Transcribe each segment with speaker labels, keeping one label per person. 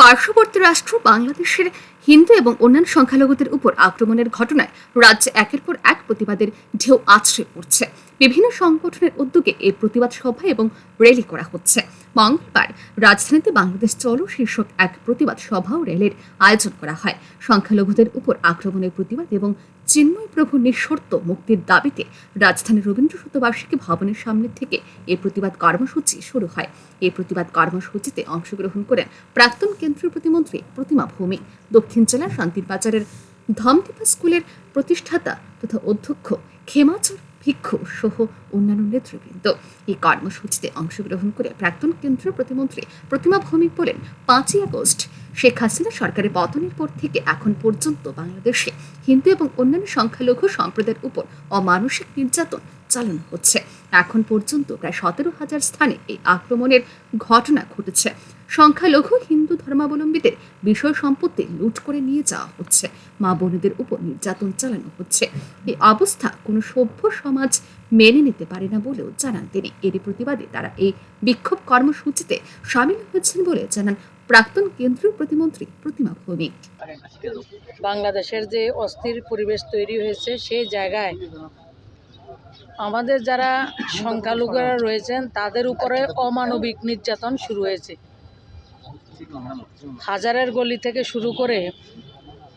Speaker 1: পার্শ্ববর্তী রাষ্ট্র বাংলাদেশের হিন্দু এবং অন্যান্য সংখ্যালঘুদের উপর আক্রমণের ঘটনায় রাজ্যে একের পর এক প্রতিবাদের ঢেউ আছড়ে পড়ছে। বিভিন্ন সংগঠনের উদ্যোগে এই প্রতিবাদ সভা এবং র্যালি করা হচ্ছে। মঙ্গলবার রাজধানীতে বাংলাদেশ চলো শীর্ষক এক প্রতিবাদ সভা ও র্যালির আয়োজন করা হয়। সংখ্যালঘুদের উপর আক্রমণের প্রতিবাদ এবং চিন্ময় প্রভু নিঃশর্ত মুক্তির দাবিতে রাজধানীর রবীন্দ্র শতবার্ষিকী ভবনের সামনে থেকে এই প্রতিবাদ কর্মসূচি শুরু হয়। এই প্রতিবাদ কর্মসূচিতে অংশগ্রহণ করেন প্রাক্তন কেন্দ্রীয় প্রতিমন্ত্রী প্রতিমা ভৌমিক। দক্ষিণ জেলার শান্তির বাজারের ধমদীপা স্কুলের প্রতিষ্ঠাতা তথা অধ্যক্ষ খেমাচর ভিক্ষু সহ অন্যান্য নেতৃবৃন্দ। এই কর্মসূচিতে অংশগ্রহণ করে প্রাক্তন কেন্দ্রীয় প্রতিমন্ত্রী প্রতিমা ভৌমিক বলেন, পাঁচই আগস্ট শেখ হাসিনা সরকারের পতনের পর থেকে এখন পর্যন্ত বাংলাদেশে হিন্দু এবং অন্যান্য সংখ্যালঘু সম্প্রদায়ের উপর অমানসিক নির্যাতন চালানো হচ্ছে। এখন পর্যন্ত প্রায় সতেরো হাজার স্থানে এই আক্রমণের ঘটনা ঘটেছে। সংখ্যালঘু হিন্দু ধর্মাবলম্বীদের বিষয় সম্পত্তি লুট করে নিয়ে যাওয়া হচ্ছে। মা বোনেদের উপর নির্যাতন চালানো হচ্ছে। এই অবস্থা কোনো সভ্য সমাজ মেনে নিতে পারে না বলেও জানান তিনি। এরই প্রতিবাদে তারা এই বিক্ষোভ কর্মসূচিতে সামিল হয়েছেন বলে জানান প্রাক্তন কেন্দ্রীয় প্রতিমন্ত্রী প্রতিমা ভৌমিক।
Speaker 2: বাংলাদেশের যে অস্থির পরিবেশ তৈরি হয়েছে, সেই জায়গায় আমাদের যারা সংখ্যালঘুরা রয়েছেন, তাদের উপরে অমানবিক নির্যাতন শুরু হয়েছে। হাজারের গলি থেকে শুরু করে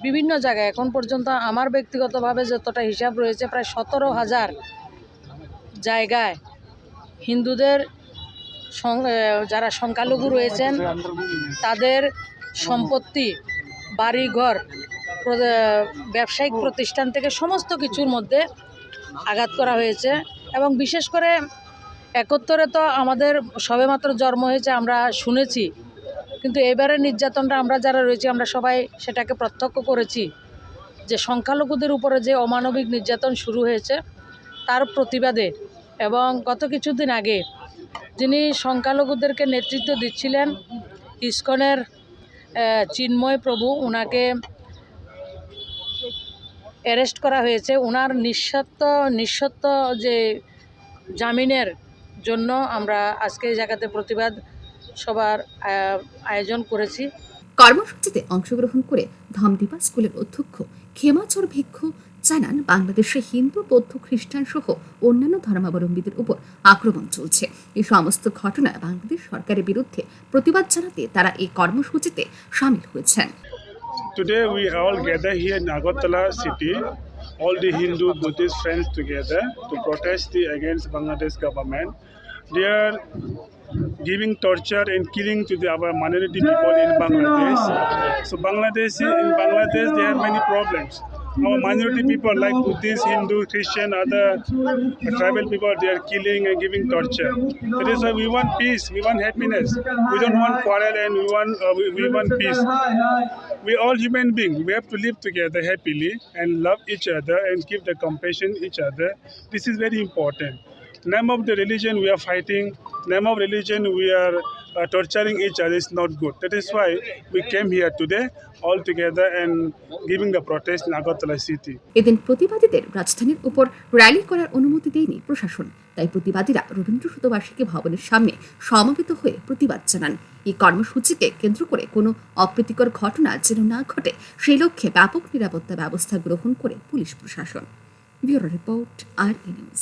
Speaker 2: বিভিন্ন জায়গায়, এখন পর্যন্ত আমার ব্যক্তিগতভাবে যতটা হিসাব রয়েছে, প্রায় সতেরো হাজার জায়গায় হিন্দুদের যারা সংখ্যালঘু রয়েছেন, তাদের সম্পত্তি, বাড়িঘর ব্যবসায়িক প্রতিষ্ঠান থেকে সমস্ত কিছুর মধ্যে আঘাত করা হয়েছে এবং বিশেষ করে একত্তরে তো আমাদের সবেমাত্র জন্ম হয়েছে, আমরা শুনেছি। কিন্তু এবারের নির্যাতনটা আমরা যারা রয়েছি, আমরা সবাই সেটাকে প্রত্যক্ষ করেছি যে সংখ্যালঘুদের উপরে যে অমানবিক নির্যাতন শুরু হয়েছে, তার প্রতিবাদে এবং গত কিছুদিন আগে যিনি সংখ্যালঘুদেরকে নেতৃত্ব দিচ্ছিলেন, ইস্কনের চিন্ময় প্রভু ওনাকে অ্যারেস্ট করা হয়েছে। ওনার নিঃস্বত্ব নিঃস্বত্ব যে জামিনের জন্য আমরা আজকে এই জায়গাতে প্রতিবাদ সবার আয়োজন করেছি।
Speaker 1: কর্মসূচিতে অংশগ্রহণ করে ধামদীপা স্কুলের অধ্যক্ষ খেমাচর ভিক্ষু জানান বাংলাদেশে হিন্দু বৌদ্ধ খ্রিস্টান সহ অন্যান্য ধর্মাবলম্বীদের উপর আক্রমণ চলছে এই সমস্ত ঘটনায় বাংলাদেশ সরকারের বিরুদ্ধে প্রতিবাদ জানাতে তারা এই কর্মসূচিতে সামিল হয়েছেন
Speaker 3: Today we all gather here in Agartala city, all the Hindu Buddhist friends together to protest the, against Bangladesh government. They are giving torture and killing to the our minority people in Bangladesh. So Bangladesh in Bangladesh they have many problems. Our minority people like Buddhist, Hindu, Christian, other tribal people they are killing and giving torture. That is why we want peace, we want happiness. We don't want quarrel and we want uh, we, we want peace we are all human beings we have to live together happily and love each other and give the compassion each other this is very important name of the religion we are fighting name of religion we are uh, torturing each other is not good. That is why we came here today all together and giving the protest in agartala city.
Speaker 1: এদিন প্রতিবাদীদের রাজধানীর উপর rally করার অনুমতি দেয়নি প্রশাসন। তাই প্রতিবাদীরা রবীন্দ্র শতবার্ষিকী ভবনের সামনে সমবেত হয়ে প্রতিবাদ জানান। এই কর্মসূচিকে কেন্দ্র করে কোনো অপ্রীতিকর ঘটনা যেন না ঘটে সেই লক্ষ্যে ব্যাপক নিরাপত্তা ব্যবস্থা গ্রহণ করে পুলিশ প্রশাসন। ব্যুরো রিপোর্ট আর নিউজ।